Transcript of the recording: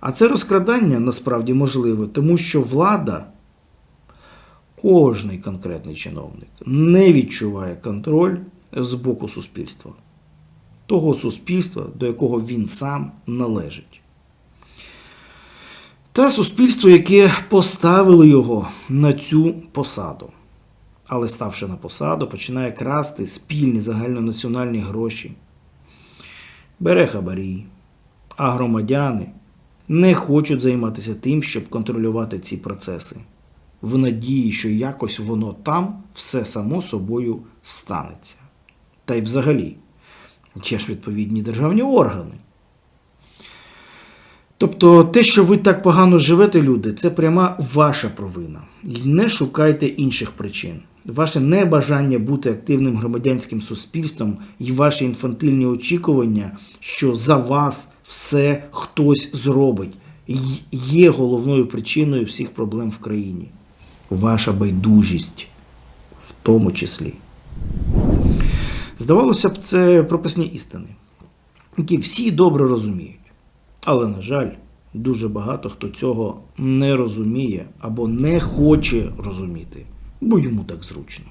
А це розкрадання насправді можливе, тому що влада, кожний конкретний чиновник, не відчуває контроль з боку суспільства, того суспільства, до якого він сам належить. Та суспільство, яке поставило його на цю посаду. Але ставши на посаду, починає красти спільні загальнонаціональні гроші, бере хабарі, а громадяни не хочуть займатися тим, щоб контролювати ці процеси, в надії, що якось воно там все само собою станеться. Та й взагалі, є ж відповідні державні органи. Тобто те, що ви так погано живете, люди, це пряма ваша провина. І не шукайте інших причин. Ваше небажання бути активним громадянським суспільством і ваші інфантильні очікування, що за вас все хтось зробить, є головною причиною всіх проблем в країні. Ваша байдужість в тому числі. Здавалося б, це прописні істини, які всі добре розуміють. Але, на жаль, дуже багато хто цього не розуміє або не хоче розуміти, бо йому так зручно.